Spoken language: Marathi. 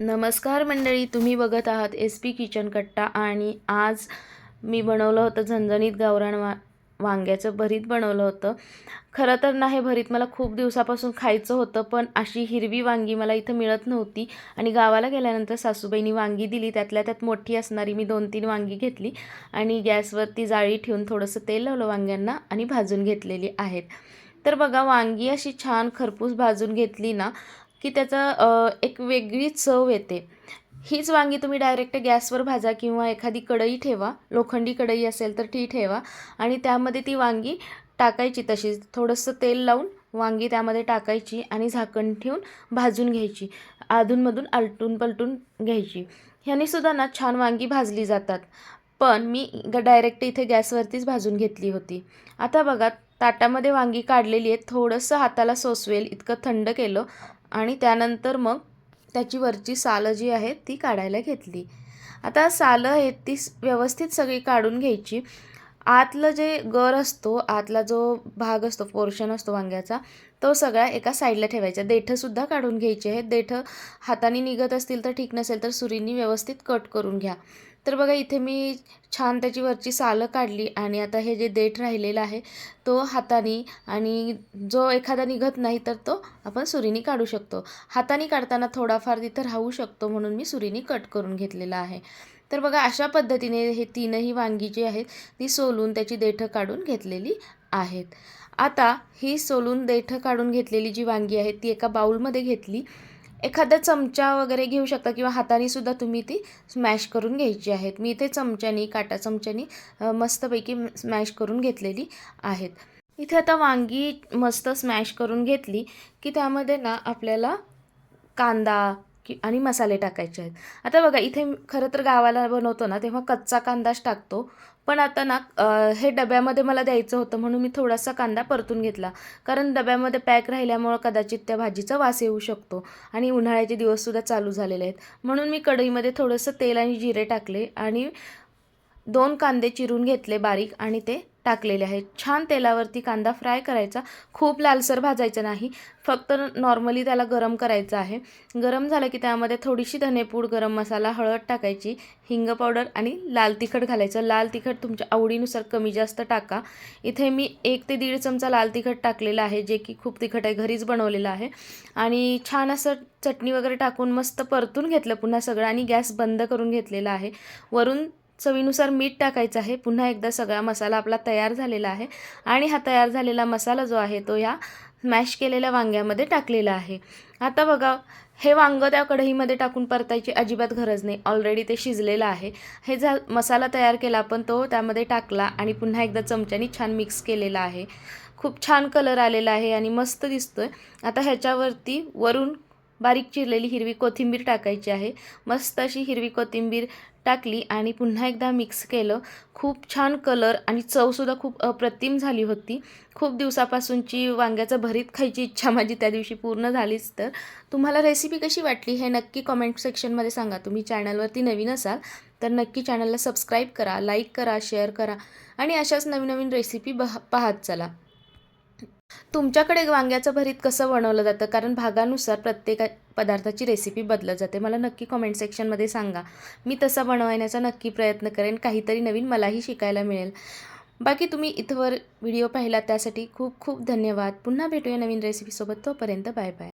नमस्कार मंडळी तुम्ही बघत आहात एस पी किचन कट्टा आणि आज मी बनवलं होतं झणझणीत गावरान वा वांग्याचं भरीत बनवलं होतं. खरं तर ना हे भरीत मला खूप दिवसापासून खायचं होतं पण अशी हिरवी वांगी मला इथं मिळत नव्हती आणि गावाला गेल्यानंतर सासूबाईंनी वांगी दिली. त्यातल्या त्यात मोठी असणारी मी दोन तीन वांगी घेतली आणि गॅसवरती जाळी ठेवून थोडंसं तेल लावलं वांग्यांना आणि भाजून घेतलेली आहेत. तर बघा वांगी अशी छान खरपूस भाजून घेतली ना की त्याचा एक वेगळी चव येते. हीच वांगी तुम्ही डायरेक्ट गॅसवर भाजा किंवा एखादी कढई ठेवा. लोखंडी कढई असेल तर ती ठेवा. आणि त्यामध्ये ती वांगी टाकायची तशीच. थोडंसं तेल लावून वांगी त्यामध्ये टाकायची आणि झाकण ठेवून भाजून घ्यायची. अधूनमधून आलटून पलटून घ्यायची. ह्याने सुद्धा ना छान वांगी भाजली जातात. पण मी ग डायरेक्ट इथे गॅसवरतीच भाजून घेतली होती. आता बघा ताटामध्ये वांगी काढलेली आहेत. थोडंसं हाताला सोसवेल. इतकं थंड केलं. आणि त्यानंतर मग त्याची वरची सालं जी आहेत ती काढायला घेतली. आता सालं आहेत ती व्यवस्थित सगळी काढून घ्यायची. आतलं जे गर असतो आतला जो भाग असतो पोर्शन असतो वांग्याचा तो सगळा एका साईडला ठेवायचा. देठंसुद्धा काढून घ्यायचे आहेत. देठं हाताने निघत असतील तर ठीक नसेल तर सुरींनी व्यवस्थित कट करून घ्या. तर बघा इथे मी छान त्याची वरची सालं काढली आणि आता हे जे देठ राहिलेलं आहे तो हाताने आणि जो एखादा निघत नाही तर तो आपण सुरीने काढू शकतो. हाताने काढताना थोडाफार तिथं राहू शकतो म्हणून मी सुरीने कट करून घेतलेला आहे. तर बघा अशा पद्धतीने हे तीनही वांगी जी आहेत ती सोलून त्याची देठं काढून घेतलेली आहेत. आता ही सोलून देठं काढून घेतलेली जी वांगी आहेत ती एका बाऊलमध्ये घेतली एखादा चमचा वगैरे घेऊ शकता किंवा हाताने सुद्धा तुम्ही ती स्मॅश करून घ्यायची आहेत. मी इथे चमच्यानी काटा चमच्यानी मस्तपैकी स्मॅश करून घेतलेली आहेत. इथे आता वांगी मस्त स्मॅश करून घेतली की त्यामध्ये ना आपल्याला कांदा की आणि मसाले टाकायचे आहेत. आता बघा इथे खरं तर गावाला बनवतो ना तेव्हा कच्चा कांदाच टाकतो. पण आता ना हे डब्यामध्ये मला द्यायचं होतं म्हणून मी थोडासा कांदा परतून घेतला. कारण डब्यामध्ये पॅक राहिल्यामुळं कदाचित त्या भाजीचा वास येऊ शकतो आणि उन्हाळ्याचे दिवससुद्धा चालू झालेले आहेत. म्हणून मी कढईमध्ये थोडंसं तेल आणि जिरे टाकले आणि दोन कांदे चिरून घेतले बारीक आणि ते टाकलेले आहेत. छान तेलावरती कांदा फ्राय करायचा. खूप लालसर भाजायचा नाही. फक्त नॉर्मली त्याला गरम करायचं आहे. गरम झालं की त्यामध्ये थोडीशी धनेपूड गरम मसाला हळद टाकायची हिंग पावडर आणि लाल तिखट घालायचं. लाल तिखट तुमच्या आवडीनुसार कमी जास्त टाका. इथे मी एक ते दीड चमचा लाल तिखट टाकलेलं आहे जे की खूप तिखट आहे घरीच बनवलेलं आहे. आणि छान असं चटणी वगैरे टाकून मस्त परतून घेतलं पुन्हा सगळं आणि गॅस बंद करून घेतलेला आहे. वरून चवीनुसार मीठ टाकायचं आहे. पुन्हा एकदा सगळा मसाला आपला तयार झालेला आहे. आणि हा तयार झालेला मसाला जो आहे तो ह्या मॅश केलेल्या वांग्यामध्ये टाकलेला आहे. आता बघा हे वांगं त्या कढईमध्ये टाकून परतायची अजिबात गरज नाही. ऑलरेडी ते शिजलेलं आहे. हे झा मसाला तयार केला आपण तो त्यामध्ये टाकला आणि पुन्हा एकदा चमच्यानी छान मिक्स केलेला आहे. खूप छान कलर आलेला आहे आणि मस्त दिसतोय. आता ह्याच्यावरती वरून बारीक चिरलेली हिरवी कोथिंबीर टाकायची आहे. मस्त अशी हिरवी कोथिंबीर टाकली आणि पुन्हा एकदा मिक्स केलं. खूप छान कलर आणि चवसुद्धा खूप अप्रतिम झाली होती. खूप दिवसापासूनची वांग्याचं भरीत खायची इच्छा माझी त्या दिवशी पूर्ण झालीच तर. तुम्हाला रेसिपी कशी वाटली हे नक्की कॉमेंट सेक्शनमध्ये सांगा. तुम्ही चॅनलवरती नवीन असाल तर नक्की चॅनलला सबस्क्राईब करा लाईक करा शेअर करा आणि अशाच नवीन नवीन रेसिपी बह पाहत चला. तुमच्याकडे वांग्याचं भरीत कसं बनवलं जातं? कारण भागानुसार प्रत्येक पदार्थाची रेसिपी बदलत जाते. मला नक्की कमेंट सेक्शनमध्ये सांगा. मी तसा बनवण्याचा नक्की प्रयत्न करेन. काहीतरी नवीन मलाही शिकायला मिळेल. बाकी तुम्ही इथवर व्हिडिओ पाहिला त्यासाठी खूप खूप धन्यवाद. पुन्हा भेटूया नवीन रेसिपीसोबत तोपर्यंत बाय बाय